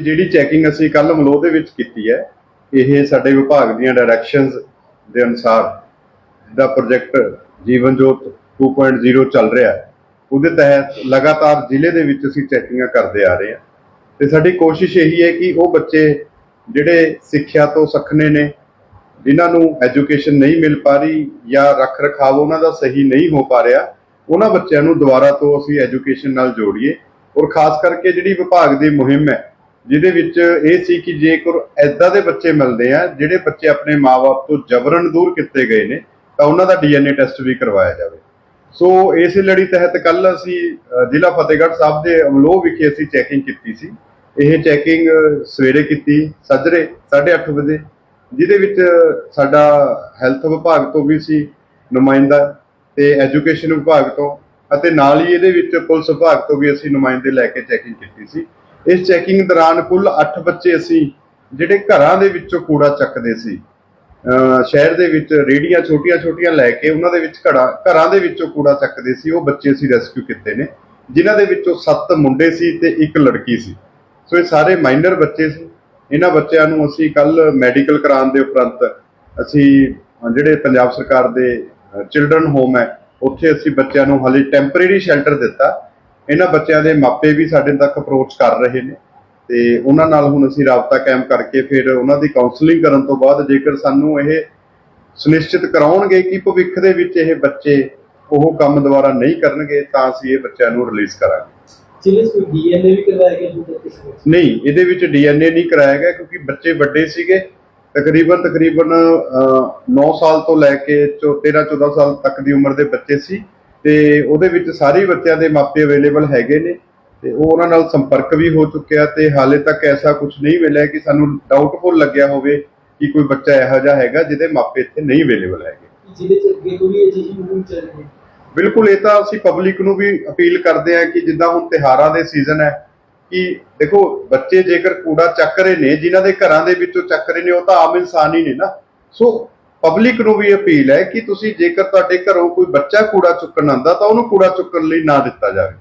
ਜਿਹੜੀ ਚੈਕਿੰਗ ਅਸੀਂ ਕੱਲ ਮਲੋਹ ਦੇ ਵਿੱਚ ਕੀਤੀ ਹੈ, ਇਹ ਸਾਡੇ ਵਿਭਾਗ ਦੀਆਂ ਡਾਇਰੈਕਸ਼ਨਸ ਦੇ ਅਨੁਸਾਰ ਦਾ ਪ੍ਰੋਜੈਕਟ ਜੀਵਨ ਜੋਤ 2.0 ਚੱਲ ਰਿਹਾ ਹੈ। ਉਹਦੇ ਤਹਿਤ ਲਗਾਤਾਰ ਜ਼ਿਲ੍ਹੇ ਦੇ ਵਿੱਚ ਅਸੀਂ ਚੈਕਿੰਗਾਂ ਕਰਦੇ ਆ ਰਹੇ ਹਾਂ। ਤੇ ਸਾਡੀ ਕੋਸ਼ਿਸ਼ ਇਹੀ ਹੈ ਕਿ ਉਹ ਬੱਚੇ ਜਿਹੜੇ ਸਿੱਖਿਆ ਤੋਂ ਸਖਣੇ ਨੇ, ਜਿਨ੍ਹਾਂ ਨੂੰ ਐਜੂਕੇਸ਼ਨ ਨਹੀਂ ਮਿਲ ਪਾ ਰਹੀ ਜਾਂ ਰੱਖ ਰਖਾਵ ਉਹਨਾਂ ਦਾ ਸਹੀ ਨਹੀਂ ਹੋ ਪਾ ਰਿਹਾ, ਉਹਨਾਂ ਬੱਚਿਆਂ ਨੂੰ ਦੁਬਾਰਾ ਤੋਂ ਅਸੀਂ ਐਜੂਕੇਸ਼ਨ ਨਾਲ ਜੋੜੀਏ। ਔਰ ਖਾਸ ਕਰਕੇ ਜਿਹੜੀ ਵਿਭਾਗ ਦੀ ਮੁਹਿੰਮ ਹੈ ਜਿਹਦੇ ਵਿੱਚ ਇਹ ਸੀ ਕਿ ਜੇਕਰ ਐਦਾਂ ਦੇ ਬੱਚੇ ਮਿਲਦੇ ਆ, ਜਿਹੜੇ ਬੱਚੇ ਆਪਣੇ ਮਾਪੇ ਤੋਂ ਜਬਰਨ ਦੂਰ ਕੀਤੇ ਗਏ ਨੇ, ਤਾਂ ਉਹਨਾਂ ਦਾ ਡੀਐਨਏ ਟੈਸਟ ਵੀ ਕਰਵਾਇਆ ਜਾਵੇ। ਸੋ ਇਸ ਲੜੀ ਤਹਿਤ ਕੱਲ ਅਸੀਂ ਜ਼ਿਲ੍ਹਾ ਫਤਿਹਗੜ੍ਹ ਸਾਹਿਬ ਦੇ ਅਮਲੋਹ ਵਿਖੇ ਅਸੀਂ ਚੈਕਿੰਗ ਕੀਤੀ ਸੀ। ਇਹ ਚੈਕਿੰਗ ਸਵੇਰੇ ਕੀਤੀ, ਸੱਜਰੇ 8:30 ਵਜੇ, ਜਿਹਦੇ ਵਿੱਚ ਸਾਡਾ ਹੈਲਥ ਵਿਭਾਗ ਤੋਂ ਵੀ ਸੀ ਨੁਮਾਇੰਦਾ ਤੇ ਐਜੂਕੇਸ਼ਨ ਵਿਭਾਗ ਤੋਂ ਅਤੇ ਨਾਲ ਹੀ ਇਹਦੇ ਵਿੱਚ ਪੁਲਿਸ ਵਿਭਾਗ ਤੋਂ ਵੀ ਅਸੀਂ ਨੁਮਾਇੰਦੇ ਲੈ ਕੇ ਚੈਕਿੰਗ ਕੀਤੀ ਸੀ। ਇਸ ਚੈਕਿੰਗ ਦੌਰਾਨ ਕੁੱਲ 8 ਬੱਚੇ ਅਸੀਂ ਜਿਹੜੇ ਘਰਾਂ ਦੇ ਵਿੱਚੋਂ ਕੂੜਾ ਚੱਕਦੇ ਸੀ। ਸ਼ਹਿਰ ਦੇ ਵਿੱਚ ਰੇੜੀਆਂ ਛੋਟੀਆਂ-ਛੋਟੀਆਂ ਲੈ ਕੇ ਉਹਨਾਂ ਦੇ ਵਿੱਚ ਘੜਾ, ਘਰਾਂ ਦੇ ਵਿੱਚੋਂ ਕੂੜਾ ਚੱਕਦੇ ਸੀ। ਉਹ ਬੱਚੇ ਅਸੀਂ ਰੈਸਕਿਊ ਕੀਤੇ ਨੇ। ਜਿਨ੍ਹਾਂ ਦੇ ਵਿੱਚੋਂ 7 ਮੁੰਡੇ ਸੀ ਤੇ ਇੱਕ ਲੜਕੀ ਸੀ। ਸੋ ਇਹ ਸਾਰੇ ਮਾਈਨਰ ਬੱਚੇ ਸੀ। ਇਹਨਾਂ ਬੱਚਿਆਂ ਨੂੰ ਅਸੀਂ ਕੱਲ ਮੈਡੀਕਲ ਕਰਾਉਣ ਦੇ ਉਪਰੰਤ ਅਸੀਂ ਜਿਹੜੇ ਪੰਜਾਬ ਸਰਕਾਰ ਦੇ ਚਿਲਡਰਨ ਹੋਮ ਹੈ, ਉੱਥੇ ਅਸੀਂ ਬੱਚਿਆਂ ਨੂੰ ਹਾਲੇ ਟੈਂਪਰੇਰੀ ਸ਼ੈਲਟਰ ਦਿੱਤਾ। ਇਹਨਾਂ ਬੱਚਿਆਂ ਦੇ ਮਾਪੇ ਵੀ ਸਾਡੇ ਤੱਕ ਅਪਰੋਚ ਕਰ ਰਹੇ ਨੇ ਤੇ ਉਹਨਾਂ ਨਾਲ ਹੁਣ ਅਸੀਂ ਰਾਬਤਾ ਕਾਇਮ ਕਰਕੇ ਫਿਰ ਉਹਨਾਂ ਦੀ ਕਾਉਂਸਲਿੰਗ ਕਰਨ ਤੋਂ ਬਾਅਦ ਜੇਕਰ ਸਾਨੂੰ ਇਹ ਸੁਨਿਸ਼ਚਿਤ ਕਰਾਉਣਗੇ ਕਿ ਭਵਿੱਖ ਦੇ ਵਿੱਚ ਇਹ ਬੱਚੇ ਉਹ ਕੰਮ ਦੁਬਾਰਾ ਨਹੀਂ ਕਰਨਗੇ ਤਾਂ ਅਸੀਂ ਇਹ ਬੱਚਿਆਂ ਨੂੰ ਰਿਲੀਜ਼ ਕਰਾਂਗੇ। ਕੋਈ ਡੀਐਨਏ ਵੀ ਕਰਵਾਇਆ ਗਿਆ ਨਹੀਂ ਇਹਦੇ ਵਿੱਚ ਡੀਐਨਏ ਨਹੀਂ ਕਰਾਇਆ ਗਿਆ ਕਿਉਂਕਿ ਬੱਚੇ ਵੱਡੇ ਸੀਗੇ। ਤਕਰੀਬਨ ਤਕਰੀਬਨ 9 ਸਾਲ ਤੋਂ ਲੈ ਕੇ 13 14 ਸਾਲ ਤੱਕ ਦੀ ਉਮਰ ਦੇ ਬੱਚੇ ਸੀ। ਤੇ ਉਹਦੇ ਵਿੱਚ ਸਾਰੇ ਬੱਚਿਆਂ ਦੇ ਮਾਪੇ ਅਵੇਲੇਬਲ ਹੈਗੇ ਨੇ ਤੇ ਉਹ ਉਹਨਾਂ ਨਾਲ ਸੰਪਰਕ ਵੀ ਹੋ ਚੁੱਕਿਆ ਤੇ ਹਾਲੇ ਤੱਕ ਐਸਾ ਕੁਝ ਨਹੀਂ ਮਿਲਿਆ ਕਿ ਸਾਨੂੰ ਡਾਊਟਫੁਲ ਲੱਗਿਆ ਹੋਵੇ ਕਿ ਕੋਈ ਬੱਚਾ ਇਹੋ ਜਿਹਾ ਹੈਗਾ ਜਿਹਦੇ ਮਾਪੇ ਇੱਥੇ ਨਹੀਂ ਅਵੇਲੇਬਲ ਹੈਗੇ। ਜ਼ਿਲ੍ਹੇ ਚ ਅੱਗੇ ਤੋਂ ਵੀ ਅਜਿਹੀ ਮੁਹਿੰਮ ਚੱਲ ਰਹੀ। ਹੈ ਬਿਲਕੁਲ ਇਹ ਤਾਂ ਅਸੀਂ ਪਬਲਿਕ ਨੂੰ ਵੀ ਅਪੀਲ ਕਰਦੇ ਹਾਂ ਕਿ ਜਿੱਦਾਂ ਹੁਣ ਤਿਹਾਰਾਂ ਦੇ ਸੀਜ਼ਨ ਹੈ ਕਿ ਦੇਖੋ ਬੱਚੇ ਜੇਕਰ ਕੂੜਾ ਚੱਕ ਰਹੇ ਨੇ ਜਿਨ੍ਹਾਂ ਦੇ ਘਰਾਂ ਦੇ ਵਿੱਚੋਂ ਚੱਕ ਰਹੇ ਨੇ ਉਹ ਤਾਂ ਆਮ ਇਨਸਾਨ ਹੀ ਨੇ ਨਾ। ਸੋ ਪਬਲਿਕ ਨੂੰ ਵੀ ਅਪੀਲ ਹੈ ਕਿ ਤੁਸੀਂ ਜੇਕਰ ਤੁਹਾਡੇ ਘਰੋਂ ਕੋਈ ਬੱਚਾ ਕੂੜਾ ਚੁੱਕਣ ਆਂਦਾ ਤਾਂ ਉਹਨੂੰ ਕੂੜਾ ਚੁੱਕਣ ਲਈ ਨਾ ਦਿੱਤਾ ਜਾਵੇ।